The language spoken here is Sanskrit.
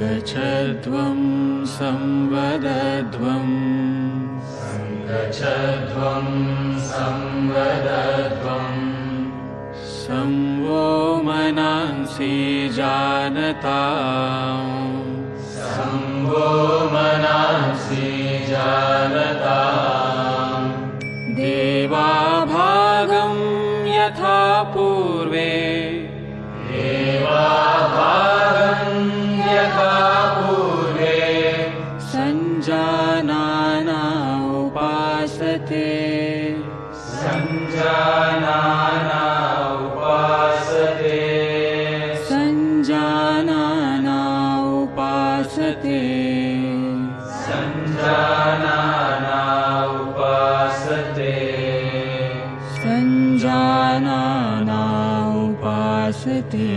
सङ्गच्छध्वं संवदध्वम् सङ्गच्छध्वं संवदध्वम् संवो मनांसि जानता संवो मनांसि जानता देवाभागं यथा पूर्वे सञ्जानाना उपासते सञ्जानाना उपासते सञ्जानाना उपासते सञ्जानाना उपासते सञ्जानाना उपासते उपासते